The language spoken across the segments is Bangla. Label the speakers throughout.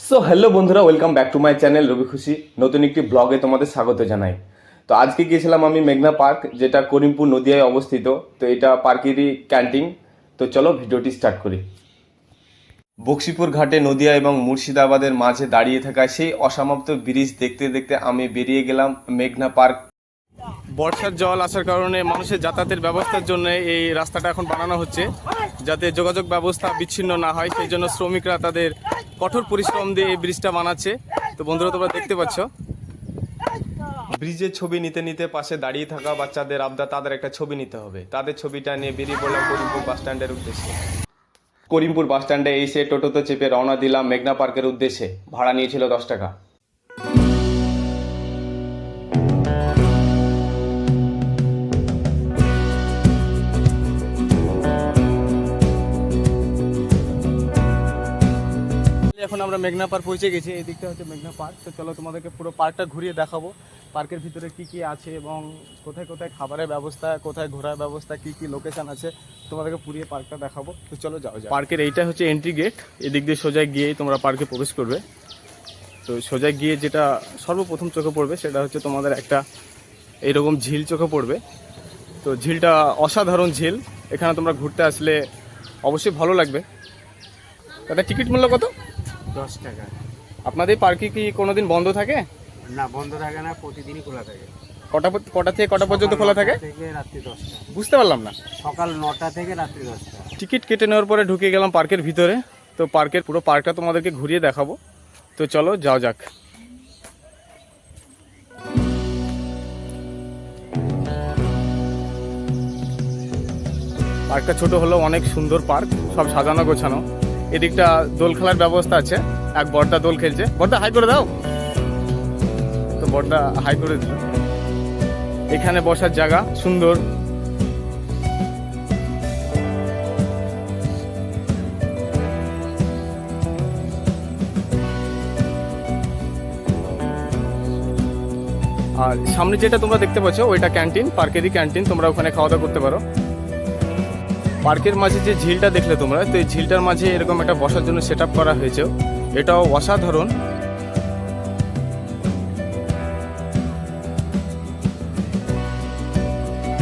Speaker 1: সো হ্যালো বন্ধুরা welcome back to my channel Rabi Khushi নতুন একটি ব্লগে তোমাদের স্বাগত জানাই। তো আজকে গিয়েছিলাম আমি মেঘনা পার্ক, যেটা করিমপুর নদিয়ায় অবস্থিত। তো এটা পার্কেরই ক্যান্টিন তো চলো ভিডিওটি স্টার্ট করি। বক্সিপুর ঘাটে নদিয়া এবং মুর্শিদাবাদের মাঝে দাঁড়িয়ে থাকা সেই অসমাপ্ত ব্রিজ দেখতে দেখতে আমি বেরিয়ে গেলাম মেঘনা পার্ক।
Speaker 2: বর্ষার জল আসার কারণে মানুষের যাতায়াতের ব্যবস্থার জন্য এই রাস্তাটা এখন বানানো হচ্ছে। যাতে যোগাযোগ ব্যবস্থা বিচ্ছিন্ন না হয়, সেই জন্য শ্রমিকরা তাদের কঠোর পরিশ্রম দিয়ে এই ব্রিজটা বানাচ্ছে। তো বন্ধুরা, তোমরা দেখতে পাচ্ছ।
Speaker 1: ব্রিজের ছবি নিতে নিতে পাশে দাঁড়িয়ে থাকা বাচ্চাদের আবদা তাদের একটা ছবি নিতে হবে। তাদের ছবিটা নিয়ে বেরিয়ে পড়লাম করিমপুর বাস স্ট্যান্ডের উদ্দেশ্যে। করিমপুর বাস স্ট্যান্ডে এসে টোটোতে চেপে রওনা দিলাম মেঘনা পার্কের উদ্দেশ্যে। ভাড়া নিয়েছিল দশ টাকা।
Speaker 2: এখন আমরা মেঘনা পার্ক পৌঁছে গেছি, এই দিকটা হচ্ছে মেঘনা পার্ক। তো চলো তোমাদেরকে পুরো পার্কটা ঘুরিয়ে দেখাবো, পার্কের ভিতরে কি কি আছে এবং কোথায় কোথায় খাবারের ব্যবস্থা, কোথায় ঘোরার ব্যবস্থা, কি কি লোকেশান আছে, তোমাদেরকে পুরিয়ে পার্কটা দেখাবো। তো চলো যাও যাও পার্কের এইটা হচ্ছে এন্ট্রি গেট এদিক দিয়ে সোজা গিয়েই তোমরা পার্কে প্রবেশ করবে। তো সোজা গিয়ে যেটা সর্বপ্রথম চোখে পড়বে, সেটা হচ্ছে তোমাদের একটা এইরকম ঝিল চোখে পড়বে। তো ঝিলটা অসাধারণ ঝিল, এখানে তোমরা ঘুরতে আসলে অবশ্যই ভালো লাগবে। দাদা টিকিট মূল্য কত?
Speaker 3: দশ টাকা।
Speaker 2: আপনাদের পার্কে কি কোনোদিন বন্ধ থাকে?
Speaker 3: না বন্ধ থাকে না প্রতিদিনই খোলা থাকে।
Speaker 2: কটা কটা থেকে কটা পর্যন্ত খোলা থাকে?
Speaker 3: থেকে রাত্রি দশটা।
Speaker 2: বুঝতে পারলাম না।
Speaker 3: সকাল নটা থেকে রাত্রি দশটা।
Speaker 2: টিকিট কেটে নেওয়ার পরে ঢুকে গেলাম পার্কের ভিতরে। তো পার্কের পুরো পার্কটা তোমাদেরকে ঘুরিয়ে দেখাবো। তো চলো যাও যাক। পার্কটা ছোট হলেও অনেক সুন্দর পার্ক সব সাজানো গোছানো। এদিকটা দোল খেলার ব্যবস্থা আছে। এক বড়দা দোল খেলছে। বড়দা হাই করে দাও। তো বড়দা হাই করে দিল। এখানে বসার জায়গা সুন্দর। আর সামনে যেটা তোমরা দেখতে পাচ্ছ, ওইটা ক্যান্টিন পার্কেরই ক্যান্টিন তোমরা ওখানে খাওয়া দাওয়া করতে পারো। পার্কের মাঝে যে ঝিলটা দেখলে তোমরা, তো এই ঝিলটার মাঝে এরকম একটা বসার জন্য সেট করা হয়েছে। এটাও অসাধারণ।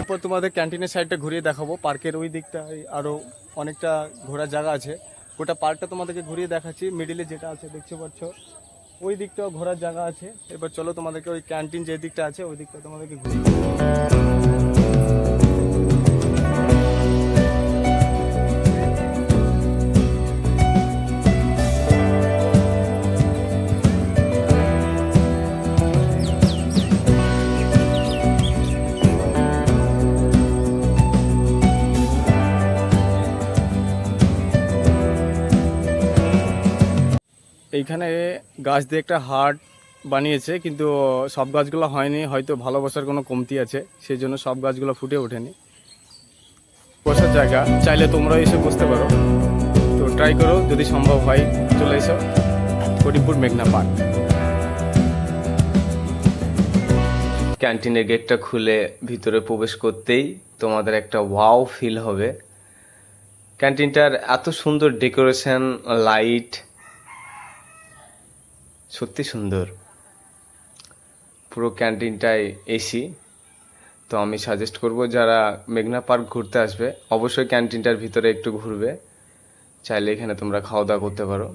Speaker 2: এরপর তোমাদের ক্যান্টিনের সাইডটা ঘুরিয়ে দেখাবো। পার্কের ওই দিকটা আরও অনেকটা ঘোরার জায়গা আছে। গোটা পার্কটা তোমাদেরকে ঘুরিয়ে দেখাচ্ছি। মিডিলে যেটা আছে, দেখতে পাচ্ছ। ওই দিকটাও ঘোরার জায়গা আছে। এবার চলো তোমাদেরকে ওই ক্যান্টিন যে দিকটা আছে, ওই দিকটা তোমাদেরকে ঘুরিয়ে এইখানে গাছ দিয়ে একটা হাট বানিয়েছে, কিন্তু সব গাছগুলো হয়নি, হয়তো ভালোবাসার কোনো কমতি আছে সেই জন্য সব গাছগুলো ফুটে ওঠেনি। বসার জায়গা, চাইলে তোমরাও এসে বসতে পারো। তো ট্রাই করো, যদি সম্ভব হয়, চলে এসো, করিমপুর মেঘনা পার্ক।
Speaker 1: ক্যান্টিনের গেটটা খুলে ভিতরে প্রবেশ করতেই তোমাদের একটা ওয়াও ফিল হবে। ক্যান্টিনটার এত সুন্দর ডেকোরেশন লাইট সত্যি সুন্দর। পুরো ক্যান্টিনটায় এসি তো আমি সাজেস্ট করব যারা মেঘনা পার্ক ঘুরতে আসবে, অবশ্যই ক্যান্টিনটার ভিতরে একটু ঘুরবে। চাইলে এখানে তোমরা খাওয়া দাওয়া করতে পারো।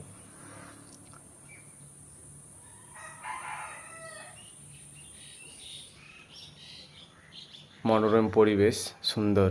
Speaker 1: মনোরম পরিবেশ, সুন্দর।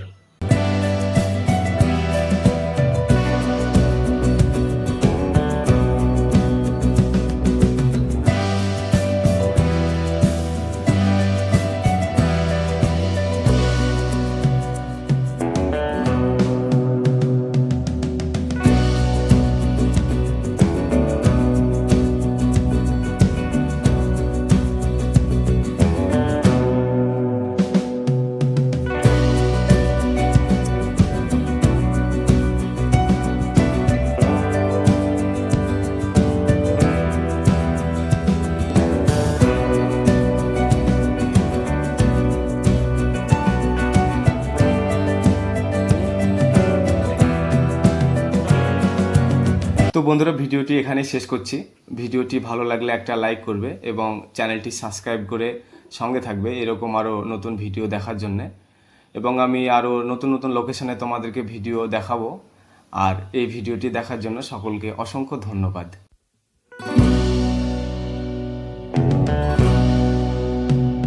Speaker 1: তো বন্ধুরা, ভিডিওটি এখানে শেষ করছি। ভিডিওটি ভালো লাগলে একটা লাইক করবে এবং চ্যানেলটি সাবস্ক্রাইব করে সঙ্গে থাকবে এরকম আরও নতুন ভিডিও দেখার জন্যে। এবং আমি আরও নতুন নতুন লোকেশনে তোমাদেরকে ভিডিও দেখাবো। আর এই ভিডিওটি দেখার জন্য সকলকে অসংখ্য ধন্যবাদ।